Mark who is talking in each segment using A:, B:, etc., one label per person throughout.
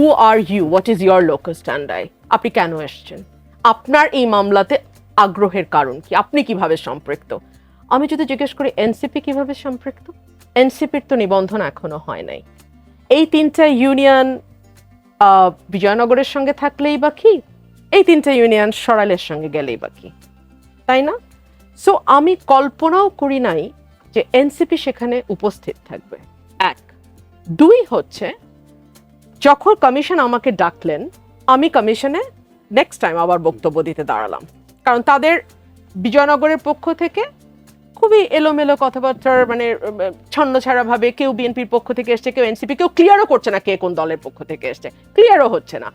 A: Who are you what is your local standi আপনি কেন এসছেন? আপনার এই মামলাতে আগ্রহের কারণ কি? আপনি কীভাবে সম্পৃক্ত? আমি যদি জিজ্ঞেস করি এনসিপি কীভাবে সম্পৃক্ত? এনসিপির তো নিবন্ধন এখনও হয় নাই। এই তিনটা ইউনিয়ন বিজয়নগরের সঙ্গে থাকলেই বা কি? এই তিনটা ইউনিয়ন সরালের সঙ্গে গেলেই বা কি? তাই না? সো আমি কল্পনাও করি নাই যে এনসিপি সেখানে উপস্থিত থাকবে। এক। দুই হচ্ছে যখন কমিশন আমাকে ডাকলেন, আমি কমিশনে নেক্সট টাইম আবার বক্তব্য দিতে দাঁড়ালাম। কারণ তাদের বিজয়নগরের পক্ষ থেকে খুবই এলোমেলো কথাবার্তার মানে ছন্ন ছাড়া ভাবে কেউ বিএনপির পক্ষ থেকে এসছে, কেউ এনসিপি, কেউ ক্লিয়ারও করছে না কে কোন দলের পক্ষ থেকে এসছে। ক্লিয়ারও হচ্ছে না।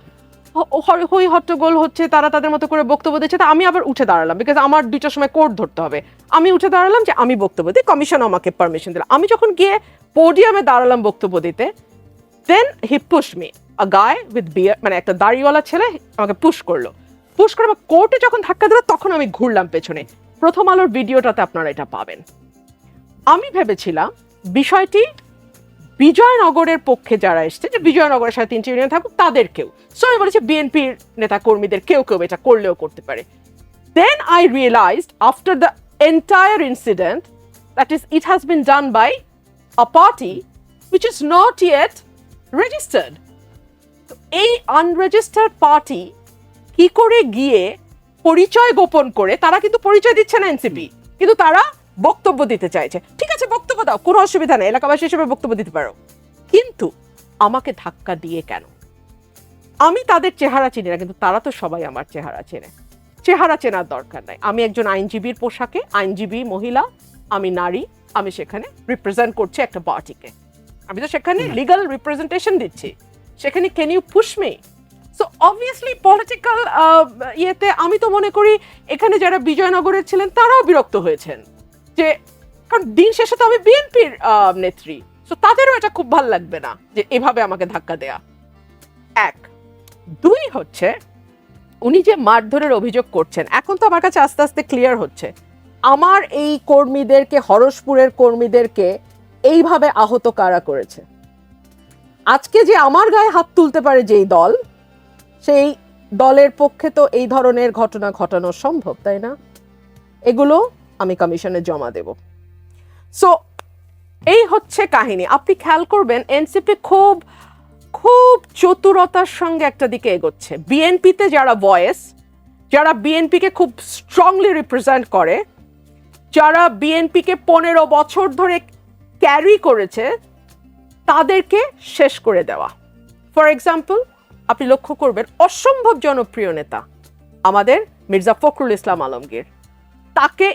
A: হই, হট্টগোল হচ্ছে, তারা তাদের মতো করে বক্তব্য দিচ্ছে, তা আমি আবার উঠে দাঁড়ালাম বিকজ আমার দুইটার সময় কোর্ট ধরতে হবে। আমি উঠে দাঁড়ালাম যে আমি বক্তব্য দিই, কমিশন আমাকে পারমিশন দিল। আমি যখন গিয়ে পোডিয়ামে দাঁড়ালাম বক্তব্য দিতে দেন হি পুশ মি আ গায় উইথ বিয়ার মানে একটা দাড়িওয়ালা ছেলে আমাকে পুশ করল। পুশ করে কোর্টে যখন ধাক্কা দিল, তখন আমি ঘুরলাম পেছনে। প্রথম আলোর ভিডিওটাতে আপনারা এটা পাবেন। আমি ভেবেছিলাম বিষয়টি বিজয়নগরের পক্ষে যারা এসছে, যে বিজয়নগরের সাথে তিনটি ইউনিয়ন থাকুক তাদেরকেও সো আমি বলেছি বিএনপির নেতা কর্মীদের কেউ কেউ এটা করলেও করতে পারে। Then I realized after the entire incident that is it has been done by a party which is not yet তো এই আনরেজিস্টার্ড পার্টি কি করে গিয়ে পরিচয় গোপন করে, তারা কিন্তু পরিচয় দিচ্ছে না এনসিপি কিন্তু তারা বক্তব্য দিতে চাইছে। ঠিক আছে, বক্তব্য দাও, কোনো অসুবিধা নেই, এলাকাবাসী হিসেবে বক্তব্য দিতে পারো। কিন্তু আমাকে ধাক্কা দিয়ে কেন? আমি তাদের চেহারা চিনি না, কিন্তু তারা তো সবাই আমার চেহারা চেনে। চেহারা চেনার দরকার নাই। আমি একজন আইনজীবীর পোশাকে, আইনজীবী মহিলা, আমি নারী, আমি সেখানে রিপ্রেজেন্ট করছি একটা পার্টিকে আমি তো সেখানে লিগাল রিপ্রেজেন্টেশন দিচ্ছি। সেখানে can you push me so obviously political ইয়েতে আমি তো মনে করি, এখানে যারা বিজয়নগরের ছিলেন, তারাও বিরক্ত হয়েছেন। যে, কারণ দিন শেষে তো আমি বিএনপির নেত্রী। সো তাদেরও এটা খুব ভালো লাগবে না যে, এভাবে আমাকে ধাক্কা দেয়া। এক। দুই হচ্ছে, উনি যে মারধরের অভিযোগ করছেন, এখন তো আমার কাছে আস্তে আস্তে ক্লিয়ার হচ্ছে। আমার এই কর্মীদেরকে, হরসপুরের কর্মীদেরকে এইভাবে আহত কারা করেছে? আজকে যে আমার গায়ে হাত তুলতে পারে যেই দল, সেই দলের পক্ষে তো এই ধরনের ঘটনা ঘটানো সম্ভব, তাই না? এগুলো আমি কমিশনে জমা দেব। সো এই হচ্ছে কাহিনী। আপনি খেয়াল করবেন, এনসিপি খুব খুব চতুরতার সঙ্গে একটা দিকে এগোচ্ছে। বিএনপিতে যারা ভয়েস যারা বিএনপিকে খুব স্ট্রংলি রিপ্রেজেন্ট করে, যারা বিএনপিকে পনেরো বছর ধরে ক্যারি করেছে তাদেরকে শেষ করে দেওয়া। ফর এক্সাম্পল আপনি লক্ষ্য করবেন অসম্ভব জনপ্রিয় নেতা আমাদের মির্জা ফখরুল ইসলাম আলমগীর। তাকে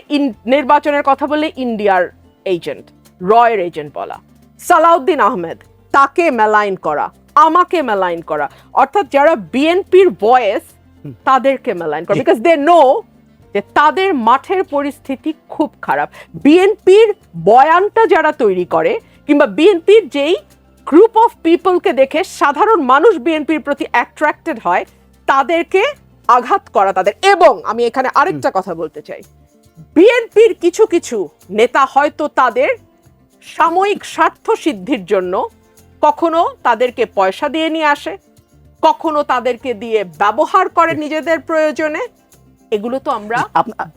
A: নির্বাচনের কথা বলে ইন্ডিয়ার এজেন্ট রয়ের এজেন্ট বলা। সালাউদ্দিন আহমেদ তাকে মেলাইন করা আমাকে মেলাইন করা। অর্থাৎ যারা বিএনপির ভয়েস তাদেরকে মেলাইন করা। বিকজ দে নো যে তাদের মাঠের পরিস্থিতি খুব খারাপ। বিএনপির বয়ানটা যারা তৈরি করে কিংবা বিএনপির যেই গ্রুপ অফ পিপলকে দেখে সাধারণ মানুষ বিএনপির প্রতি অ্যাট্রাক্টেড হয় তাদেরকে আঘাত করা তাদের। এবং আমি এখানে আরেকটা কথা বলতে চাই। বিএনপির কিছু কিছু নেতা হয়তো তাদের সাময়িক স্বার্থ সিদ্ধির জন্য কখনো তাদেরকে পয়সা দিয়ে নিয়ে আসে কখনো তাদেরকে দিয়ে ব্যবহার করে নিজেদের প্রয়োজনে এগুলো তো আমরা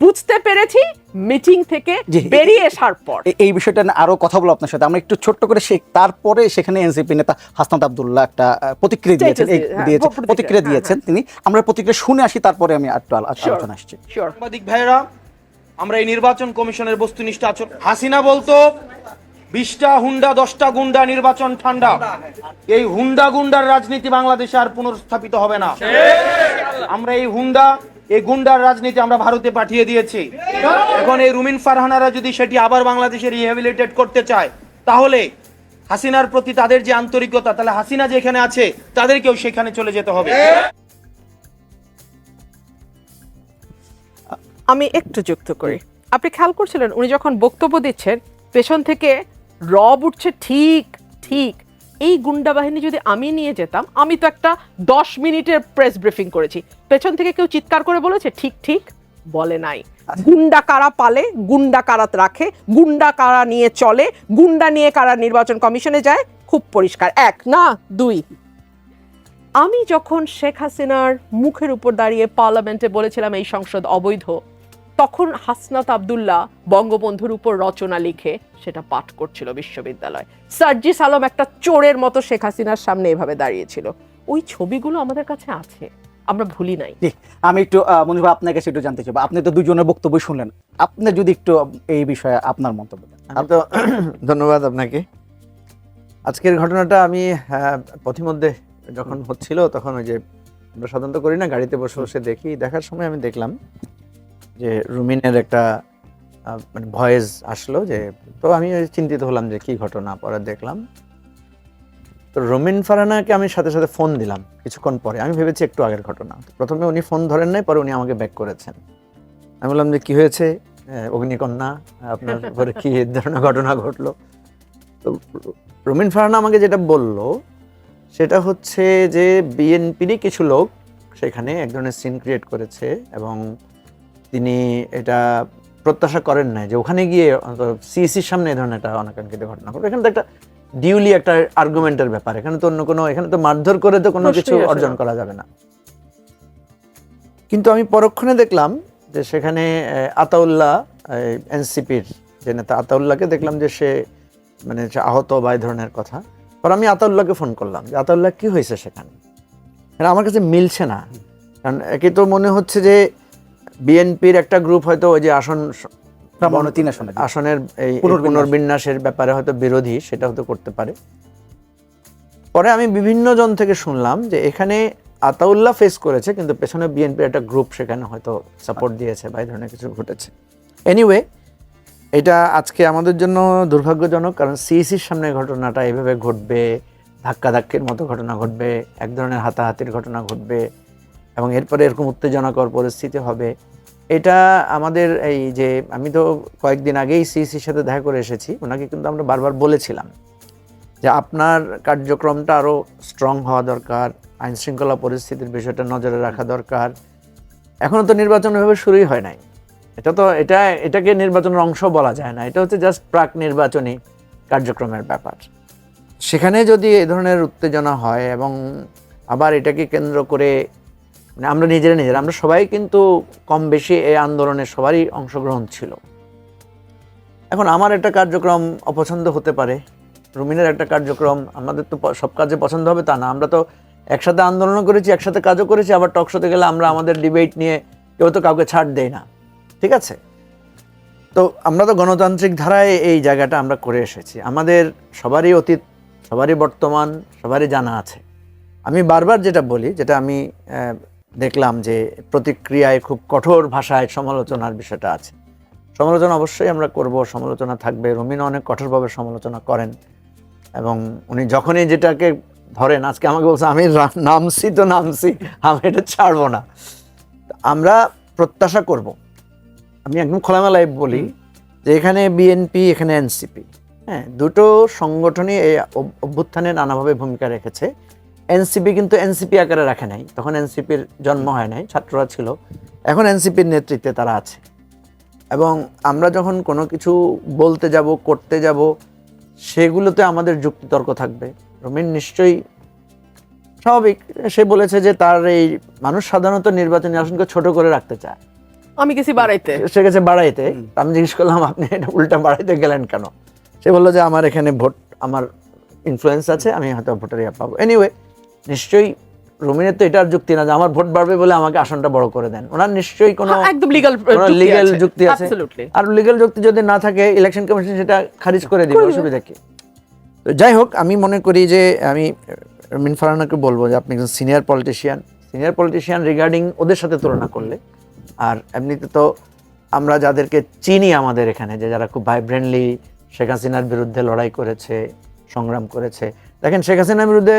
A: বুঝতে পেরেছি মিটিং থেকে বেরিয়ে আসার পর।
B: এই বিষয়টা নিয়ে আরও কথা বলব আপনার সাথে। আমরা একটু ছোট্ট করে সে তারপরে সেখানে এনসিপি নেতা হাসনাত আব্দুল্লাহ একটা প্রতিক্রিয়া দিয়েছেন।
A: হ্যাঁ,
B: দিয়েছেন
A: প্রতিক্রিয়া, হ্যাঁ,
B: দিয়েছেন তিনি। আমরা প্রতিক্রিয়া শুনে আসি তারপরে আমি একটু আলোচনা আসছি।
C: সাংবাদিক ভাইরা আমরা এই নির্বাচন কমিশনের বস্তুনিষ্ঠ আচরণ হাসিনা বলতো বিশটা হুন্ডা দশটা গুন্ডা নির্বাচন ঠান্ডা। এই হুন্ডা গুন্ডার রাজনীতি বাংলাদেশে আর পুনর্স্থাপিত হবে না। আমরা এই হুন্ডা এই গুন্ডার রাজনীতি আমরা ভারতে পাঠিয়ে দিয়েছি। এখন এই রুমিন ফারহানারা যদি সেটি আবার বাংলাদেশে রিহ্যাবিলিটেট করতে চায়, তাহলে হাসিনার প্রতি তাদের যে আন্তরিকতা, তাহলে হাসিনা যেখানে আছে, তাদেরকেও সেখানে চলে যেতে হবে।
A: আমি একটু যুক্ত করি। আপনি খেয়াল করছিলেন, উনি যখন বক্তব্য দিচ্ছেন, পেছন থেকে রব উঠছে ঠিক ঠিক। এই গুন্ডা বাহিনী যদি আমি নিয়ে যেতাম আমি তো একটা দশ মিনিটের প্রেস ব্রিফিং করেছি। পেছন থেকে কেউ চিৎকার করে বলেছে ঠিক ঠিক বলে নাই। গুন্ডা কারা পালে গুন্ডা কারা রাখে গুন্ডা কারা নিয়ে চলে গুন্ডা নিয়ে কারা নির্বাচন কমিশনে যায় খুব পরিষ্কার। এক না দুই। আমি যখন শেখ হাসিনার মুখের উপর দাঁড়িয়ে পার্লামেন্টে বলেছিলাম এই সংসদ অবৈধ তখন হাসনাত আবদুল্লাহ বঙ্গবন্ধুর উপর রচনা লিখে সেটা পাঠ করছিল বিশ্ববিদ্যালয়। সার্জিস আলম একটা চোরের মতো শেখ হাসিনার সামনে এভাবে দাঁড়িয়েছিল। ওই ছবিগুলো আমাদের কাছে আছে আমরা ভুলি নাই।
B: আমি একটু ভাই আপনার কাছে একটু জানতে চাইব আপনি তো দুজনের বক্তব্য শুনলেন। আপনি যদি একটু এই বিষয়ে আপনার মন্তব্য দেন।
D: আমি তো ধন্যবাদ আপনাকে। আজকের ঘটনাটা আমি পথিমধ্যে যখন হচ্ছিল তখন ওই যে আমরা সাধারণত করি না গাড়িতে বসে বসে দেখি দেখার সময় আমি দেখলাম। যে রুমিনের একটা মানে ভয়েস আসলো যে, তো আমি চিন্তিত হলাম যে কি ঘটনা, পরে দেখলাম। তো রুমিন ফারানাকে আমি সাথে সাথে ফোন দিলাম কিছুক্ষণ পরে। আমি ভেবেছি একটু আগের ঘটনা। প্রথমে উনি ফোন ধরেন নাই, পরে উনি আমাকে ব্যাক করেছেন। আমি বললাম যে, কি হয়েছে? অগ্নিকন্যা, আপনার উপরে কি ধরনের ঘটনা ঘটলো? তো রুমিন ফারহানা আমাকে যেটা বলল, সেটা হচ্ছে যে, বিএনপিরই কিছু লোক সেখানে এক ধরনের সিন ক্রিয়েট করেছে এবং তিনি এটা প্রত্যাশা করেন নাই যে ওখানে গিয়ে সিএসির সামনে এই ধরনের একটা অনাকাঙ্ক্ষিত ঘটনা ঘটবে এখানে তো একটা ডিউলি একটা আর্গুমেন্টের ব্যাপার। এখানে তো অন্য কোনো এখানে তো মারধর করে তো কোনো কিছু অর্জন করা যাবে না। কিন্তু আমি পরক্ষণে দেখলাম যে সেখানে আতাউল্লাহ এনসিপির যে নেতা আতাউল্লাহকে দেখলাম যে সে মানে আহত বা এই ধরনের কথা। পর আমি আতাউল্লাহকে ফোন করলাম যে আতাউল্লাহ কি হয়েছে সেখানে? কারণ আমার কাছে মিলছে না। কারণ একে তো মনে হচ্ছে যে বিএনপির একটা গ্রুপ হয়তো ওই যে আসন
B: ব্রাহ্মণ তিন আসনে
D: আসনের এই এই পুনর্বিন্যাসের ব্যাপারে হয়তো বিরোধী সেটা হয়তো করতে পারে। পরে আমি বিভিন্ন জন থেকে শুনলাম যে এখানে আতাউল্লাহ ফেস করেছে কিন্তু পেছনে বিএনপির একটা গ্রুপ সেখানে হয়তো সাপোর্ট দিয়েছে বা এই ধরনের কিছু ঘটেছে। এনিওয়ে এটা আজকে আমাদের জন্য দুর্ভাগ্যজনক কারণ সিইসির সামনে ঘটনাটা এভাবে ঘটবে ধাক্কাধাক্কির মতো ঘটনা ঘটবে এক ধরনের হাতাহাতির ঘটনা ঘটবে। এবং এরপরে এরকম উত্তেজনাকর পরিস্থিতি হবে। এটা আমাদের এই যে, আমি তো কয়েকদিন আগেই সিইসির সাথে দেখা করে এসেছি, ওনাকে কিন্তু আমরা বারবার বলেছিলাম যে আপনার কার্যক্রমটা আরও স্ট্রং হওয়া দরকার আইন শৃঙ্খলা পরিস্থিতির বিষয়টা নজরে রাখা দরকার। এখনও তো নির্বাচন এভাবে শুরুই হয় নাই। এটা তো, এটা, এটাকে নির্বাচনের অংশ বলা যায় না। এটা হচ্ছে জাস্ট প্রাক নির্বাচনী কার্যক্রমের ব্যাপার। সেখানে যদি এ ধরনের উত্তেজনা হয় এবং আবার এটাকে কেন্দ্র করে মানে আমরা নিজেরা নিজেরা, আমরা সবাই কিন্তু কম বেশি এই আন্দোলনে সবারই অংশগ্রহণ ছিল। এখন আমার একটা কার্যক্রম অপছন্দ হতে পারে, রুমিনের একটা কার্যক্রম, আমাদের তো সব কাজে পছন্দ হবে তা না, আমরা তো একসাথে আন্দোলনও করেছি, একসাথে কাজও করেছি, আবার টকশোতে গেলে আমরা আমাদের ডিবেট নিয়ে কেউ তো কাউকে ছাড় দেয় না, ঠিক আছে? তো আমরা তো গণতান্ত্রিক ধারায় এই জায়গাটা আমরা করে এসেছি, আমাদের সবারই অতীত, সবারই বর্তমান, সবারই জানা আছে। আমি বারবার যেটা বলি, যেটা আমি দেখলাম যে প্রতিক্রিয়ায় খুব কঠোর ভাষায় সমালোচনার বিষয়টা আছে। সমালোচনা অবশ্যই আমরা করব সমালোচনা থাকবে। রমিন অনেক কঠোরভাবে সমালোচনা করেন এবং উনি যখনই যেটাকে ধরেন আজকে আমাকে বলছে আমি নামছি তো নামছি আমি এটা ছাড়বো না। আমরা প্রত্যাশা করব। আমি একদম খোলামেলায় বলি যে এখানে বিএনপি এখানে এনসিপি হ্যাঁ দুটো সংগঠনই এই অভ্যুত্থানে নানাভাবে ভূমিকা রেখেছে। এনসিপি কিন্তু এনসিপি আকারে রাখে নাই। তখন এনসিপির জন্ম হয় নাই ছাত্ররা ছিল। এখন এনসিপির নেতৃত্বে তারা আছে। এবং আমরা যখন কোনো কিছু বলতে যাব করতে যাব সেগুলোতে আমাদের যুক্তিতর্ক থাকবে। রমিন নিশ্চয়ই স্বাভাবিক। সে বলেছে যে তার এই মানুষ সাধারণত নির্বাচনী আসনকে ছোট করে রাখতে চায়।
A: আমি গেছি বাড়াইতে।
D: সে গেছে বাড়াইতে। আমি জিজ্ঞেস করলাম আপনি এটা উল্টা বাড়াইতে গেলেন কেন? সে বলল যে আমার এখানে ভোট আমার ইনফ্লুয়েন্স আছে আমি হয়তো ভোটার ইয়ে পাবো। এনিওয়ে নিশ্চয়ই রুমিনের তো এটার যুক্তি না যে আমার ভোট বাড়বে বলে আমাকে আসনটা বড় করে দেন। ওনার নিশ্চয়ই কোনো
A: হ্যাঁ, একদম লিগ্যাল
D: লিগেল যুক্তি আছে। আর লিগেল যুক্তি যদি না থাকে ইলেকশন কমিশন সেটা খারিজ করে দিবে অসুবিধা কি? তো যাই হোক আমি মনে করি যে আমি মিন ফারানাকে বলব যে আপনি একজন senior politician senior politician regarding ওদের সাথে তুলনা করলে। আর এমনিতে তো আমরা যাদেরকে চিনি আমাদের এখানে যে যারা খুব ভাইব্রেন্টলি শেখ হাসিনার বিরুদ্ধে লড়াই করেছে সংগ্রাম করেছে। দেখেন শেখ হাসিনার বিরুদ্ধে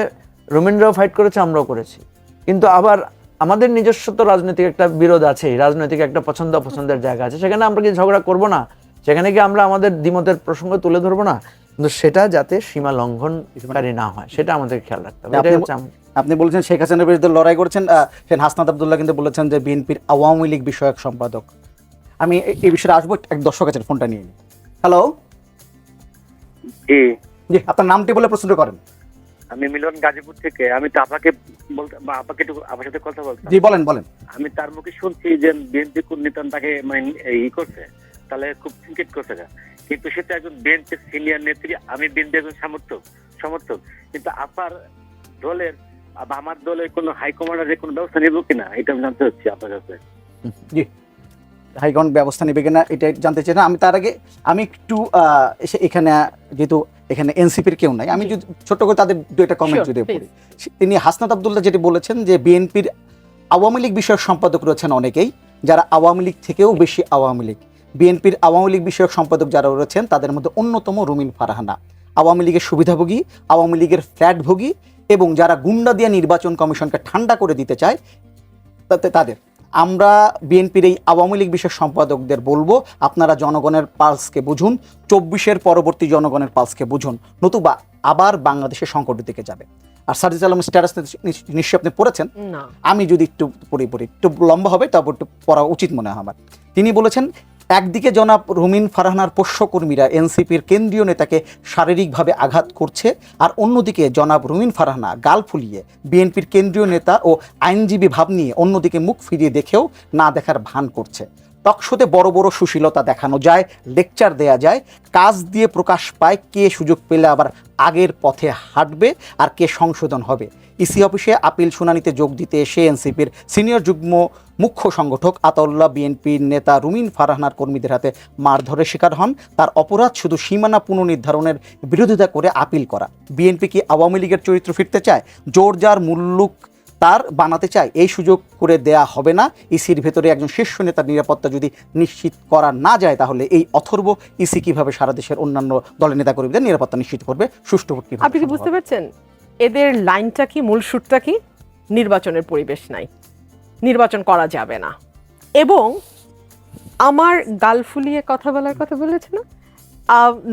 D: রবীন্দ্রও ফাইট করেছে আমরাও করেছি। কিন্তু আবার আমাদের নিজস্ব তো রাজনৈতিক একটা বিরোধ আছে রাজনৈতিক একটা পছন্দ অপছন্দের জায়গা আছে। সেখানে আমরা কি ঝগড়া করব না? সেখানে কি আমরা আমাদের দ্বিমতের প্রসঙ্গ তুলে ধরবো না? কিন্তু সেটা যাতে সীমা লঙ্ঘনকারী না হয় সেটা আমাদের খেয়াল রাখতে হবে। এটাই
B: আপনি-
D: হচ্ছে
B: আপনি বলেছেন শেখ হাসিনার বিরুদ্ধে লড়াই করেছেন সেন হাসনাত আবদুল্লাহ কিন্তু বলেছেন যে বিএনপির আওয়ামী লীগ বিষয়ক সম্পাদক। আমি এই বিষয়ে আসব এক দর্শক আছেন ফোনটা নিয়ে হ্যালো?
E: জি।
B: জি আপনার নামটি বলে প্রশ্ন করেন।
E: আমি মিলন গাজীপুর থেকে আমি তো আপনাকে বলতে বা আপনাকে একটু আপনার সাথে কথা বলতাম।
B: জি বলেন বলেন।
E: আমি তার মুখে শুনছি যে বিএনপি কূটনীতন তাকে মানে ই করছে তাহলে খুব চিন্তিত করছে না কিন্তু সে তো একজন বিএনপি সিনিয়র নেত্রী আমি বিএনপি একজন সমর্থক সমর্থক। কিন্তু আপনার দলের আমার দলের কোনো হাইকমান্ডারের কোনো ব্যবস্থা নেব কিনা এটা আমি জানতে হচ্ছে আপনার কাছে।
B: হাইকমান্ড ব্যবস্থা নেবে কিনা এটা জানতে চাই না। আমি তার আগে আমি একটু এখানে যেহেতু এখানে এনসিপির কেউ নাই আমি যদি ছোট্ট করে তাদের দু একটা কমেন্ট যদি পড়ি। তিনি হাসনাত আবদুল্লাহ যেটি বলেছেন যে বিএনপির আওয়ামী লীগ বিষয়ক সম্পাদক রয়েছেন অনেকেই যারা আওয়ামী লীগ থেকেও বেশি আওয়ামী লীগ। বিএনপির আওয়ামী লীগ বিষয়ক সম্পাদক যারা রয়েছেন তাদের মধ্যে অন্যতম রুমিন ফারহানা। আওয়ামী লীগের সুবিধাভোগী আওয়ামী লীগের ফ্ল্যাটভোগী এবং যারা গুন্ডা দিয়ে নির্বাচন কমিশনকে ঠান্ডা করে দিতে চায় তাতে তাদের। আমরা বিএনপির এই আওয়ামী লীগ বিষয়ক সম্পাদকদের বলব আপনারা জনগণের পালসকে বুঝুন চব্বিশের পরবর্তী জনগণের পালসকে বুঝুন। নতুবা আবার বাংলাদেশের সংকটের দিকে যাবে। আর সার্জিস আলম স্ট্যাটাস নিশ্চয়ই আপনি পড়েছেন। আমি যদি একটু পড়ি পড়ি একটু লম্বা হবে তারপর একটু পড়া উচিত মনে হয় আমার। তিনি বলেছেন একদিকে জনাব রুমিন ফারহানার পোষ্যকর্মীরা এনসিপির কেন্দ্রীয় নেতাকে শারীরিকভাবে আঘাত করছে, আর অন্যদিকে জনাব রুমিন ফারহানা গাল ফুলিয়ে বিএনপির কেন্দ্রীয় নেতা ও আইনজীবী ভাব নিয়ে অন্যদিকে মুখ ফিরিয়ে দেখেও না দেখার ভান করছে। টকশোতে বড় বড় সুশীলতা দেখানো যায়, লেকচার দেয়া যায়, কাজ দিয়ে প্রকাশ পায় কে সুযোগ পেলে আবার আগের পথে হাঁটবে আর কে সংশোধন হবে। ইসি অফিসে আপিল শুনানিতে যোগ দিতে এসে এনসিপির সিনিয়র যুগ্ম মুখ্য সংগঠক আতাউল্লাহ বিএনপির নেতা রুমিন ফারহানার কর্মীদের হাতে মারধরের শিকার হন। তার অপরাধ শুধু সীমানা পুনর্নির্ধারণের বিরোধিতা করে আপিল করা। বিএনপি কি আওয়ামী লীগের চরিত্র ফিরতে চায়? জোর যার মুল্লুক তার বানাতে চায় এই সুযোগ করে দেয়া হবে না। ইসির ভেতরে একজন শীর্ষ নেতার নিরাপত্তা যদি নিশ্চিত করা না যায় তাহলে এই অথর্ব ইসি কীভাবে সারা দেশের অন্যান্য দলের নেতাকর্মীদের নিরাপত্তা নিশ্চিত করবে? সুষ্ঠু ভোট
A: আপনি কি বুঝতে? পারছেন? এদের লাইনটা কি মূল সুরটা কি? নির্বাচনের পরিবেশ নাই। নির্বাচন করা যাবে না। এবং আমার গাল ফুলিয়ে কথা বলার কথা বলেছে না?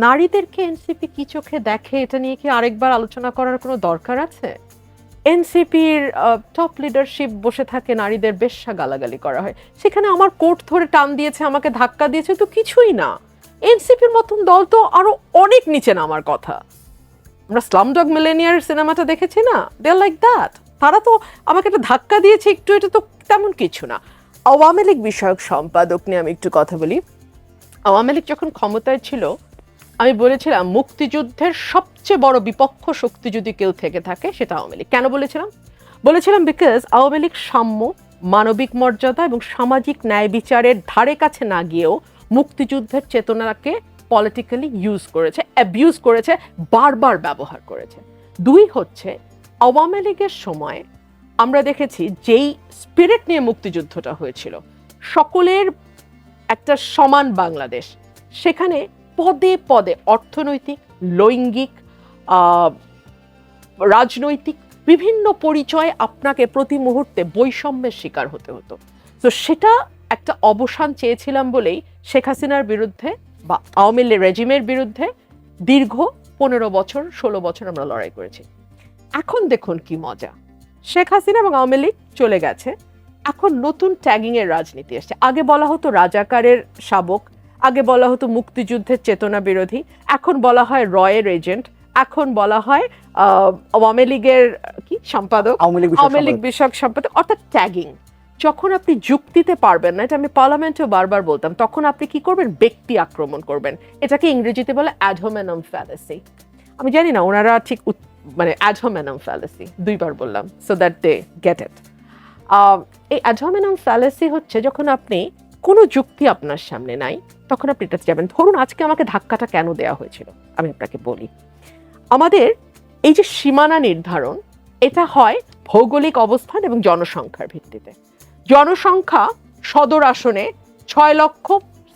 A: নারীদেরকে এনসিপি কি চোখে দেখে এটা নিয়ে কি আরেকবার আলোচনা করার কোনো দরকার আছে? এনসিপির টপ লিডারশিপ বসে থাকে, নারীদের বেশ্যা গালাগালি করা হয়। সেখানে আমার কোর্ট ধরে টান দিয়েছে, আমাকে ধাক্কা দিয়েছে, তো কিছুই না। এনসিপির মতন দল তো আরও অনেক নিচে নামার কথা। আমরা স্লামডগ মিলেনিয়ার সিনেমাটা দেখেছি না? দে লাইক দ্যাট তারা তো আমাকে একটা ধাক্কা দিয়েছে, একটু এটা তো তেমন কিছু না। আওয়ামী লীগ বিষয়ক সম্পাদক নিয়ে আমি একটু কথা বলি। আওয়ামী লীগ যখন ক্ষমতায় ছিল আমি বলেছিলাম, মুক্তিযুদ্ধের সবচেয়ে বড় বিপক্ষ শক্তি যদি কেউ থেকে থাকে, সেটা আওয়ামী লীগ। কেন বলেছিলাম? বলেছিলাম বিকজ আওয়ামী লীগ সাম্য, মানবিক মর্যাদা এবং সামাজিক ন্যায় বিচারের ধারে কাছে না গিয়েও মুক্তিযুদ্ধের চেতনাকে পলিটিক্যালি ইউজ করেছে অ্যাবিউজ করেছে, বারবার ব্যবহার করেছে। দুই হচ্ছে, আওয়ামী লীগের সময় আমরা দেখেছি যেই স্পিরিট নিয়ে মুক্তিযুদ্ধটা হয়েছিল, সকলের একটা সমান বাংলাদেশ। সেখানে পদে পদে, অর্থনৈতিক, লৈঙ্গিক রাজনৈতিক বিভিন্ন পরিচয়ে আপনাকে প্রতি মুহূর্তে বৈষম্যের শিকার হতে হতো। তো সেটা একটা অবসান চেয়েছিলাম বলেই শেখ হাসিনার বিরুদ্ধে বা আওয়ামী রেজিমের বিরুদ্ধে দীর্ঘ পনেরো বছর, ষোলো বছর আমরা লড়াই করেছি। এখন দেখুন কি মজা। শেখ হাসিনা এবং আওয়ামী লীগ চলে গেছে। এখন নতুন ট্যাগিংয়ের রাজনীতি এসছে। আগে বলা হতো রাজাকারের শাবক আগে বলা হতো মুক্তিযুদ্ধের চেতনা বিরোধী এখন বলা হয় রয়ের এজেন্ট এখন বলা হয় আওয়ামী লীগের কি সম্পাদক?
B: আওয়ামী লীগ বিষয়ক সম্পাদক।
A: অর্থাৎ ট্যাগিং যখন আপনি যুক্তিতে পারবেন না এটা আমি পার্লামেন্টেও বারবার বলতাম তখন আপনি কি করবেন? ব্যক্তি আক্রমণ করবেন। এটাকে ইংরেজিতে বলে অ্যাডহোমেনাম ফ্যালাসি আমি জানি না ওনারা ঠিক মানে অ্যাডহোমেনাম ফ্যালাসি দুইবার বললাম so that they get it এই অ্যাডহোমেনাম ফ্যালাসি হচ্ছে যখন আপনি কোনো যুক্তি আপনার সামনে নাই তখন আপনি এটাতে যাবেন। ধরুন আজকে আমাকে ধাক্কাটা কেন দেওয়া হয়েছিল? আমি আপনাকে বলি। আমাদের এই যে সীমানা নির্ধারণ, এটা হয় ভৌগোলিক অবস্থান এবং জনসংখ্যার ভিত্তিতে। জনসংখ্যা সদর আসনে ছয় লক্ষ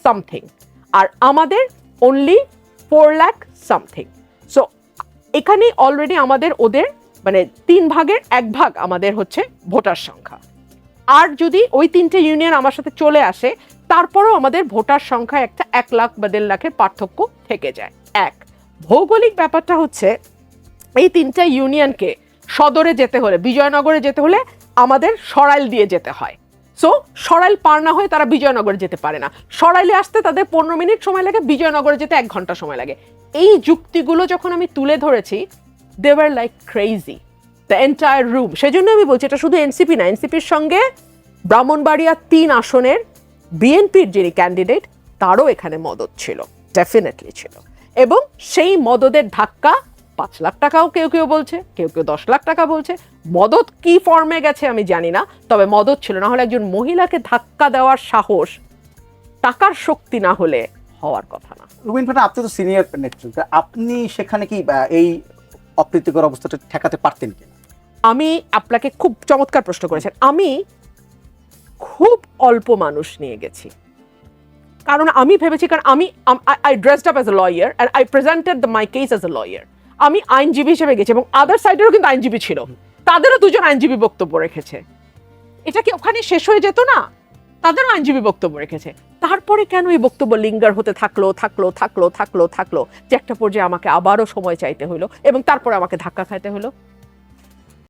A: সামথিং আর আমাদের only four lakh something so এখানে অলরেডি আমাদের ওদের মানে তিন ভাগের এক ভাগ আমাদের হচ্ছে ভোটার সংখ্যা। আর যদি ওই তিনটে ইউনিয়ন আমার সাথে চলে আসে তারপরেও আমাদের ভোটার সংখ্যা একটা এক লাখ বা দেড় লাখের পার্থক্য থেকে যায়। এক, ভৌগোলিক ব্যাপারটা হচ্ছে এই তিনটা ইউনিয়নকে সদরে যেতে হলে, বিজয়নগরে যেতে হলে আমাদের সরাইল দিয়ে যেতে হয়। সো সরাইল পার না হয়ে তারা বিজয়নগরে যেতে পারে না। সরাইলে আসতে তাদের পনেরো মিনিট সময় লাগে, বিজয়নগরে যেতে এক ঘণ্টা সময় লাগে। এই যুক্তিগুলো যখন আমি তুলে ধরেছি দেওয়ার like crazy the entire room সেজন্য আমি বলছি এটা শুধু এনসিপি না এনসিপির সঙ্গে ব্রাহ্মণবাড়িয়া তিন আসনের বিএনপির যিনি ক্যান্ডিডেট তারও এখানে মদত ছিল ডেফিনেটলি ছিল। এবং সেই মদদের ধাক্কা পাঁচ লাখ টাকাও কেউ কেউ বলছে কেউ কেউ দশ লাখ টাকা বলছে। মদত কি ফর্মে গেছে আমি জানি না তবে মদত ছিল না হলে একজন মহিলাকে ধাক্কা দেওয়ার সাহস টাকার শক্তি না হলে হওয়ার কথা না।
B: রুবিন ফারহান আপনি তো সিনিয়র নেতৃত্ব আপনি সেখানে কি এই অপ্রীতিকর অবস্থাটা ঠেকাতে পারতেন কি
A: আমি আপনাকে খুব চমৎকার প্রশ্ন করেছেন। আমি খুব অল্প মানুষ নিয়ে গেছি। কারণ আমি ভেবেছি, কারণ আমি I dressed up as a lawyer and I presented the my case as a lawyer আমি আইনজীবী হিসেবে গেছি এবং আদার সাইডেরও কিন্তু আইনজীবী ছিল। তাদেরও দুজন আইনজীবী বক্তব্য রেখেছে। এটা কি ওখানে শেষ হয়ে যেত না? তাদেরও আইনজীবী বক্তব্য রেখেছে। তারপরে কেন এই বক্তব্য লিঙ্গার হতে থাকল থাকল থাকল থাকল থাকল? যে একটা পর্যায়ে আমাকে আবারও সময় চাইতে হলো এবং তারপরে আমাকে ধাক্কা খাইতে হলো